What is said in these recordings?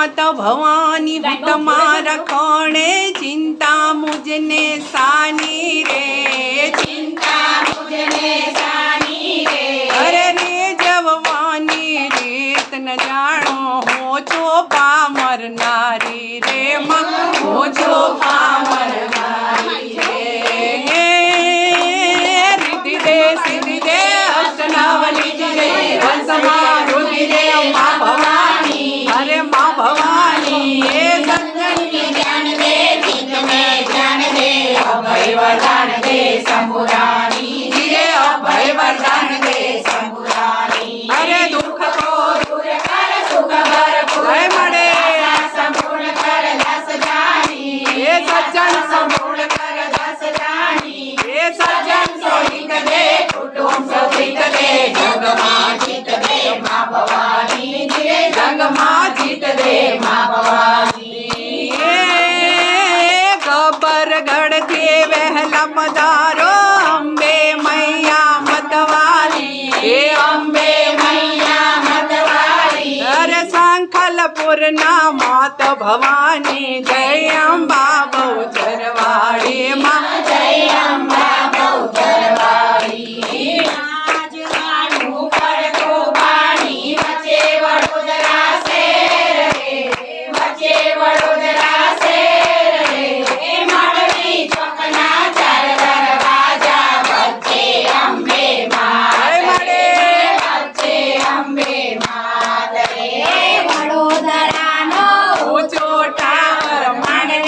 माता भवानी हुटमारा कोणे चिंता मुझने सानी रे। चिंता मुझने सानी रे। नारी रे Sampurani बलपुर ना मात भवानी जय अम्बा बहुत जय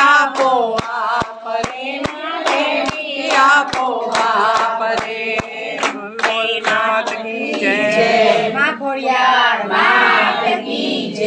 આપો આપ રે દેવી આપો આપ રે નાથ જય મા ખોડિયા